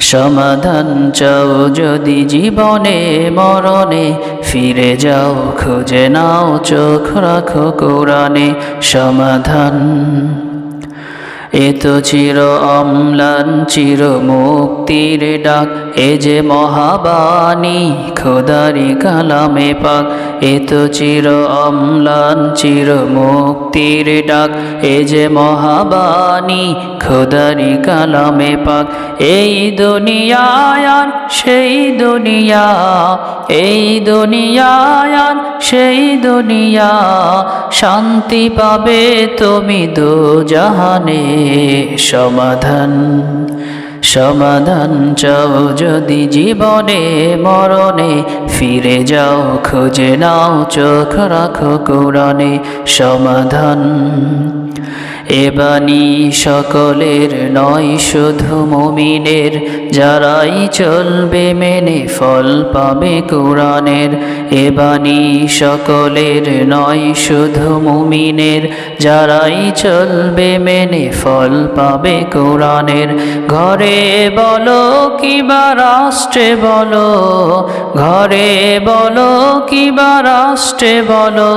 সমাধান চাও যদি জীবনে, মরণে। ফিরে যাও, খুঁজে নাও, চোখ রাখো কোরআনে সমাধান। এ চির অম্লান, চির মুক্তির ডাক। এ যে মহাবাণী, খোদারি কালামে পাক। এ চির অম্লান, চির মুক্তির ডাক। এ যে মহাবাণী, খোদারি কালামে পাক। এই দুনিয়ায় সেই দুনিয়া, এই দুনিয়ায় সেই দুনিয়া, শান্তি পাবে তুমি দু জাহানে সমাধান সমাধান চাও যদি জীবনে, মরণে ফিরে যাও, খুঁজে নাও, চোখ রাখো কোরআনে। সমাধান এবানি সকলের নয়, শুধু মুমিনের। যারাই চলবে মেনে ফল পাবে কোরআনের। এবানি সকলের নয়, শুধু মুমিনের। যারাই চলবে মেনে ফল পাবে কোরআনের। ঘরে বলো কিবা রাষ্ট্রে বলো, ঘরে বলো কিবা রাষ্ট্রে বলো